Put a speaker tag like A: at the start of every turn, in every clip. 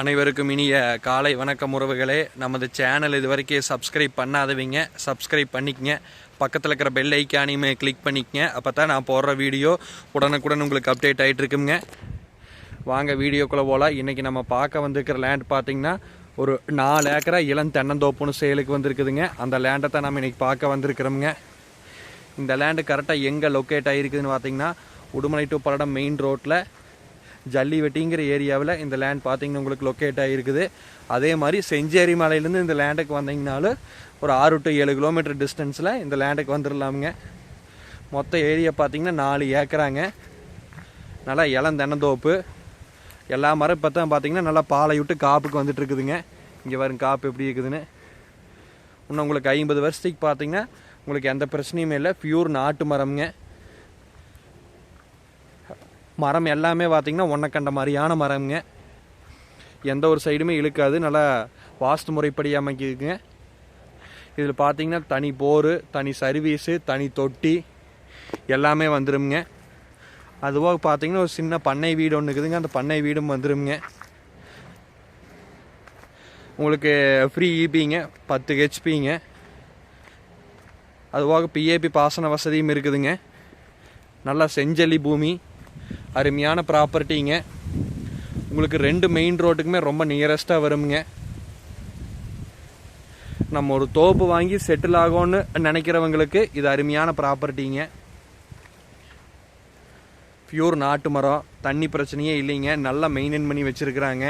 A: அனைவருக்கும் இனிய காலை வணக்கம் உறவுகளே. நமது சேனல் இது வரைக்கும் சப்ஸ்கிரைப் பண்ணாதவங்க. சப்ஸ்கிரைப் பண்ணிக்கங்க. பக்கத்தில் இருக்கிற பெல் ஐக்கானையுமே கிளிக் பண்ணிக்கங்க. அப்போ தான் நான் போடுற வீடியோ உடனுக்குடன் உங்களுக்கு அப்டேட் ஆகிட்டு இருக்குங்க. வாங்க வீடியோக்குள்ளே போகலாம் இன்றைக்கி நம்ம பார்க்க வந்திருக்கிற லேண்ட் பார்த்தீங்கன்னா ஒரு நாலு ஏக்கரா இளம் தென்னந்தோப்புன்னு சேலுக்கு வந்திருக்குதுங்க. அந்த லேண்டை தான் நம்ம இன்றைக்கி பார்க்க வந்திருக்கிறோமுங்க. இந்த லேண்டு கரெக்டாக எங்கே லொக்கேட் ஆகிருக்குதுன்னு பார்த்திங்கன்னா உடுமலை டு பல்லடம் மெயின் ரோட்டில் ஜல்லிவெட்டிங்கிற ஏரியாவில் இந்த லேண்ட் பார்த்தீங்கன்னா உங்களுக்கு லொக்கேட் ஆகிருக்குது அதே மாதிரி செஞ்சேரி மலையிலேருந்து இந்த லேண்டுக்கு வந்தீங்கனாலும் ஒரு ஆறு டு ஏழு கிலோமீட்டர் டிஸ்டன்ஸில் இந்த லேண்டுக்கு வந்துடலாமுங்க மொத்த ஏரியா பார்த்தீங்கன்னா நாலு ஏக்கராங்க. நல்லா இளம் தென்னந்தோப்பு. எல்லா மரம் பார்த்தா பார்த்தீங்கன்னா நல்லா பாலை விட்டு காப்புக்கு வந்துட்டு இருக்குதுங்க. இங்கே வரும் காப்பு எப்படி இருக்குதுன்னு. இன்னும் உங்களுக்கு ஐம்பது வருஷத்துக்கு பார்த்தீங்கன்னா உங்களுக்கு எந்த பிரச்சனையுமே இல்லை. பியூர் நாட்டு மரம்ங்க. மரம் எல்லாமே பார்த்திங்கன்னா ஒன்றை கண்ட மாதிரியான மரம்ங்க. எந்த ஒரு சைடுமே இழுக்காது. நல்லா வாஸ்து முறைப்படி அமைக்குதுங்க. இதில் பார்த்திங்கன்னா தனி போர் தனி சர்வீஸு தனி தொட்டி எல்லாமே வந்துடும்ங்க அதுவாக பார்த்தீங்கன்னா ஒரு சின்ன பண்ணை வீடு ஒன்று இருக்குதுங்க. அந்த பண்ணை வீடும் வந்துருங்க உங்களுக்கு ஃப்ரீ இபிங்க பத்து ஹெச்பிங்க அதுவாக பிஏபி பாசன வசதியும் இருக்குதுங்க. நல்லா செஞ்சலி பூமி. அருமையான ப்ராப்பர்ட்டிங்க உங்களுக்கு ரெண்டு மெயின் ரோட்டுக்குமே ரொம்ப நியரஸ்ட்டாக வருமுங்க. நம்ம ஒரு தோப்பு வாங்கி செட்டில் ஆகும்னு நினைக்கிறவங்களுக்கு இது அருமையான ப்ராப்பர்ட்டிங்க பியூர் நாட்டு மரம் தண்ணி பிரச்சனையே இல்லைங்க. நல்லா மெயின்டைன் பண்ணி வச்சுருக்குறாங்க.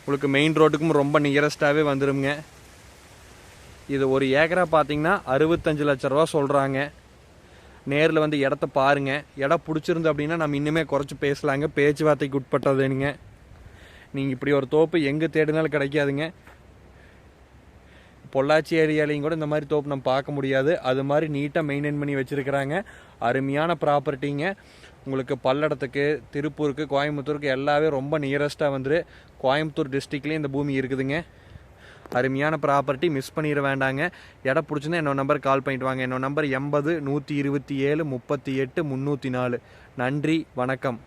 A: உங்களுக்கு மெயின் ரோட்டுக்கும் ரொம்ப நியரஸ்ட்டாகவே வந்துடுங்க இது ஒரு ஏக்கரா பார்த்தீங்கன்னா அறுபத்தஞ்சு லட்ச ரூபா சொல்கிறாங்க நேரில் வந்து இடத்த பாருங்க. இடம் பிடிச்சிருந்து அப்படின்னா நம்ம இன்னுமே குறைச்சி பேசலாங்க. பேச்சுவார்த்தைக்கு உட்பட்டதுனுங்க நீங்கள் இப்படி ஒரு தோப்பு எங்கே தேடினாலும் கிடைக்காதுங்க. பொள்ளாச்சி ஏரியாலையும் கூட இந்த மாதிரி தோப்பு நம்ம பார்க்க முடியாது. அது மாதிரி நீட்டாக மெயின்டைன் பண்ணி வச்சுருக்கிறாங்க. அருமையான ப்ராப்பர்ட்டிங்க. உங்களுக்கு பல்லடத்துக்கு திருப்பூருக்கு கோயம்புத்தூருக்கு எல்லாமே ரொம்ப நியரஸ்ட்டாக வந்துரு. கோயம்புத்தூர் டிஸ்ட்ரிக்ட்லேயும் இந்த பூமி இருக்குதுங்க. அருமையான ப்ராப்பர்ட்டி மிஸ் பண்ணிட வேண்டாங்க. இடம் பிடிச்சிருந்தா என்னோட நம்பர் கால் பண்ணிட்டு வாங்க. என்னோட நம்பர் எண்பது நூற்றி இருபத்தி ஏழு முப்பத்தி எட்டு முந்நூற்றி நாலு. நன்றி வணக்கம்.